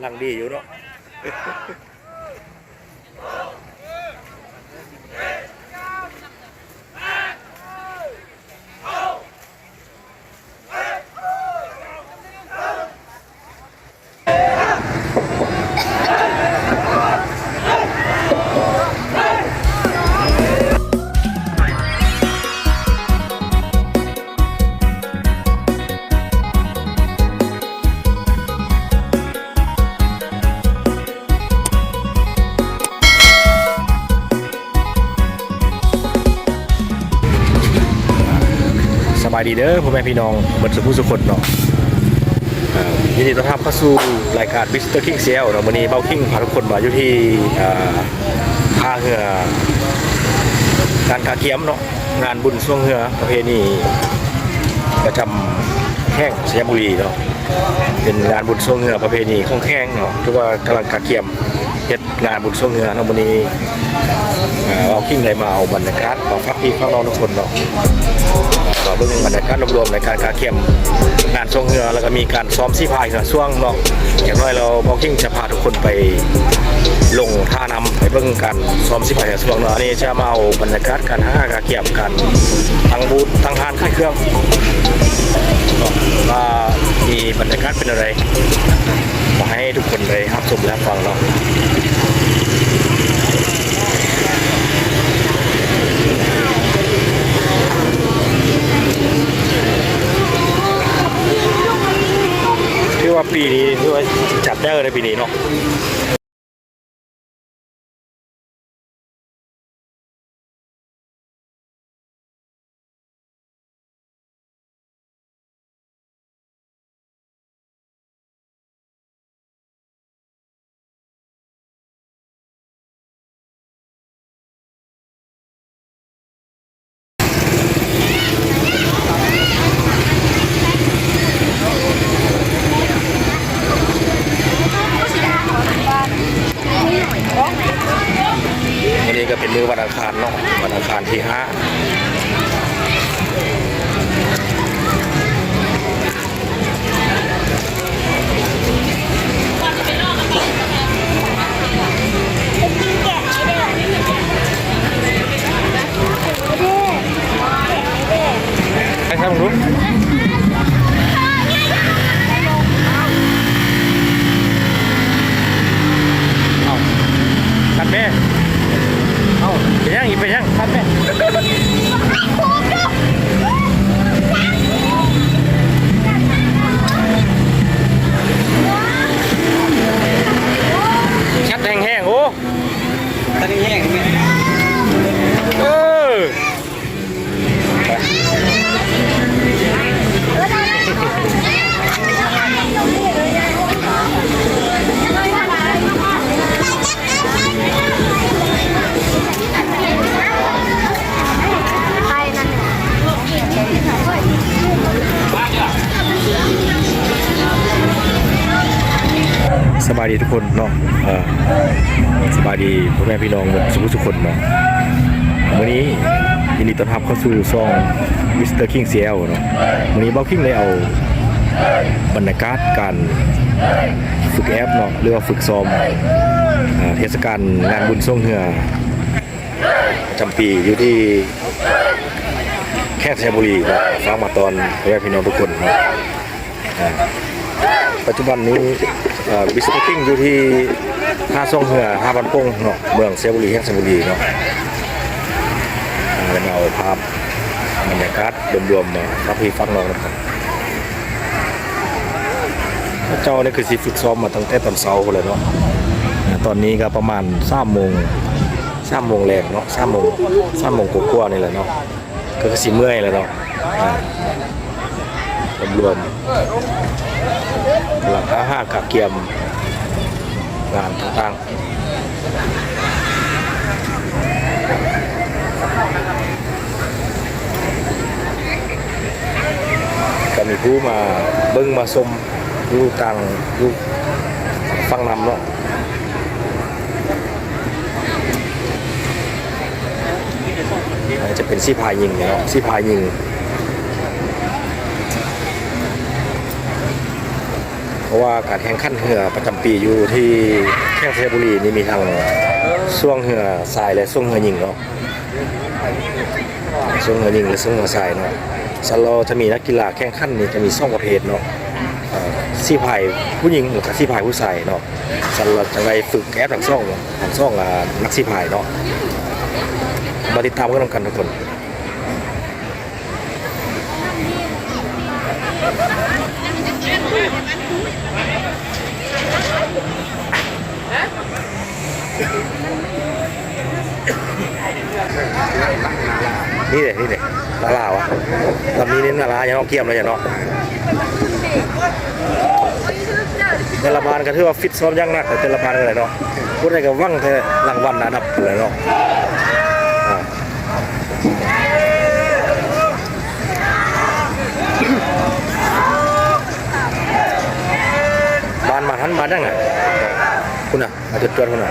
ำลังดีอยู่เนาะ ดีเด้อพ่อแม่พี่น้องเบิดสุขุสุขคนเนาะยินดีต้อนรับเข้าสู่รายการ Mr. King CL เนาะวันนี้เบ้าคิงพาทุกคนมาอยู่ที่อาท่าเหือการขาเกียมเนาะงานบุญช่วงเหือประเพณีประจำแข้งสยามบุรีเนาะ เป็นงานบุญช่วงเรือประเพณีของแข้งเนาะที่ว่ากำลังกาเกียมเฮ็ดงานบุญช่วงเรือเนาะวันนี้อ่าเบ้งได้มาเอาบรรยากาศมาฟักพี่ฟังน้องทุกคนเนาะก็เบิ่องบรรยากาศรวมๆในการกาเข็มงานทรงเรือแล้วก็มีการซ้อมซี่พายนะช่วงเนาะอย่างน้อยเราบอกกิ้งจะพาทุกคนไปลงท่านำไปเบิ่งการซ้อมซี่พายช่วงเนาะนนี้จะมาเอาบรรยากาศการห้ากาเข็มการตั้งบูธตั้งทานค่ายเครื่อง อะไรมาให้ทุกคนได้รับชมและฟังเนาะถือว่าปีนี้ด้ว่าจัดได้เลยปีนี้เนาะ ดีทุกคนเนาะสบายดีพ่อแม่พี่น้องหมดสุขทุกคนเนาะวันนี้ยินดีต้อนรับเข้าสู่ซองมิสเตอร์คิงเซียลเนาะวันนี้เบ้าคิงเลยเอาบรรยากาศการฝึกแอปเนาะหรือว่าฝึกซ้อมเทศกาลงานบุญส่งเหือประจำปีอยู่ที่แค่ชัยบุรีเนาะฟังมาตอนพ่อแม่พี่น้องทุกคนเนาะปัจจุบันนี้ วิสเตอร์คิงอยู่ที่ท่าส่งเหือท่าบันปงเนาะเมืองเซบุรีแห่งชัยบุรีเนาะเป็นเอาภาพบรรยากาศรวมๆมาครับพี่ฟังน้องนะครับเจ้านี่คือสิฝึกซ้อมมาตั้งแต่ตอนเช้าเลยเนาะตอนนี้ก็ประมาณสามโมงสามโมงแรงเนาะสามโมงสามโมงกว่าๆนี่แหละเนาะก็คือสิเมื่อยแล้วเนาะรวมๆหลังห้าห้ากับเกียมงานต่างๆก็มีผู้มาเบิ้งมาชมอยู่กลางอยู่ฟังนำเนาะอันนี้จะเป็นซี่พายยิงเนาะซี่พายยิง เพราะว่าการแข่งขันเหือประจำปีอยู่ที่แข่งเทบุรีนี่มีทั้งช่วงเหือทรายและช่วงเหือหญิงเนาะช่วงเหือหญิงและช่วงเหือทรายเนาะสโลจะมีนักกีฬาแข่งขันนี่จะมีสองประเภทเนาะเอ่อซี่พายผู้หญิงกับซี่พายผู้ชายเนาะสโลจะไปฝึกแอปทั้งสองทั้งสองอ่านักซี่พายเนาะมาติดตามกันกันทุกคนเลยนี่เลาลาวะลำนี้เนี่นาลาอย่างนองเกียมเลยอย่างนองแต่ละบานก็ถือว่าฟิตซ้อมยั่งหนักแต่แต่ละบานก็เลยเนาะพูดอะไรก็ว่างแต่รางวัลนะดับเลยเนาะอ่าบานมาทันบานยังไงคุณอะอาจจะเกิดคุณอะ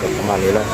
ครบสนามกับประมาณนี้แล้ว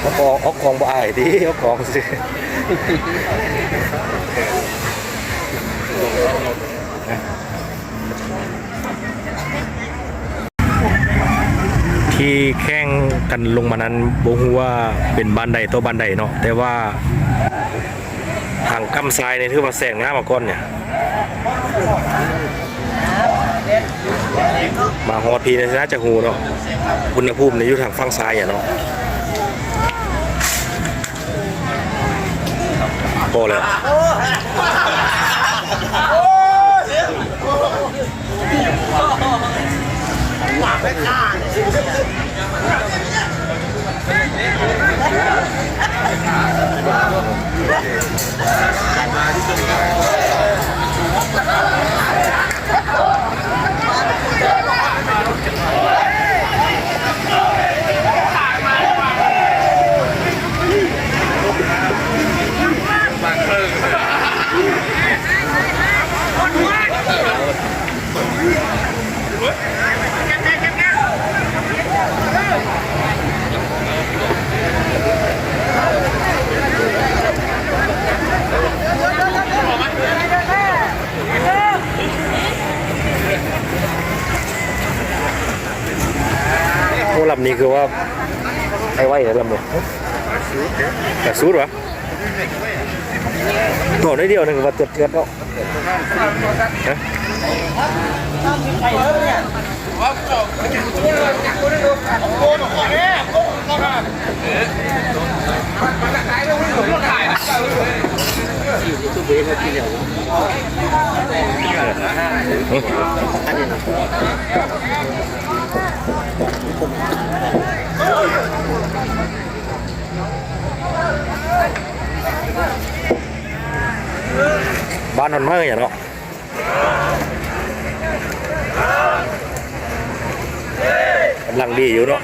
เอาของเอาของบ่อายดิเอาของสิที่แข่งกันลงมานั้นบ่ฮู้ว่าเป็นบ้านใดตัวบ้านใดเนาะแต่ว่าทางกำทรายนี่ถือว่าแซงหน้ามาก่อนเนี่ย มาฮอดพีในชนะจะฮูเนาะอุณหภูมิในยู่ทางฝั่งซ้ายอะเนาะพอแล้วโอ้ล ลำนี้คือว่าไอ้ไว้เนี่ยลำเนี่ยแต่สูดวะตัวน้อยเดียวหนึงว่าเตือนเตือนเนาะฮะบ้านนอนเมื่ออย่างเนาะกำลังดีอยู่เน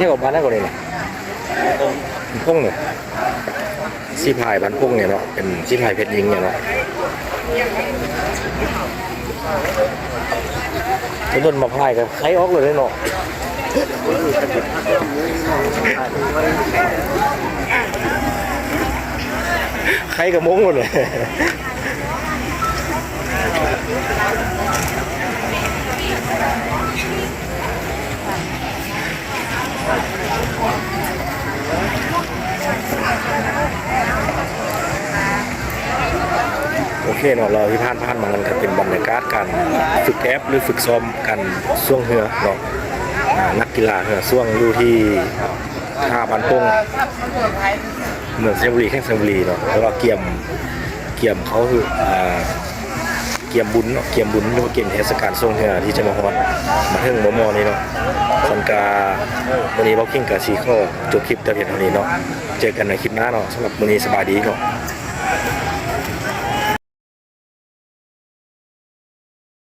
นี่ออกมาได้กว่านี้นะพงเนี่ยซีพายพันพงเนี่ยเนาะเป็นซีพายเพชรยิงเนี่ยเนาะจะโดนมาพรายกับใครออกเลยเนาะใครกับมงหมดเลย เคเนาะเราที่ผ่านผ่านมามันก็เป็นบรรยากาศการฝึกแอปหรือฝึกซ้อมกันช่วงเหือเนาะนักกีฬาเหือช่วงอยู่ที่ท่าบันพงเมืองเซนบุรีแข่งเซนบุรีเนาะแล้วก็เกี่ยมเกี่ยมเขาคือเกี่ยมบุญเนาะเกี่ยมบุญหรือว่าเกี่ยมเทศกาลช่วงเหือที่จะมาฮอดมาถึงมอมอนี่เนาะส่วนกาวันนี้บ็อกกิ้งกับซีข้อจบคลิปแต่เพียงเท่านี้เนาะเจอกันในคลิปหน้าเนาะสำหรับวันนี้สบายดีเนาะ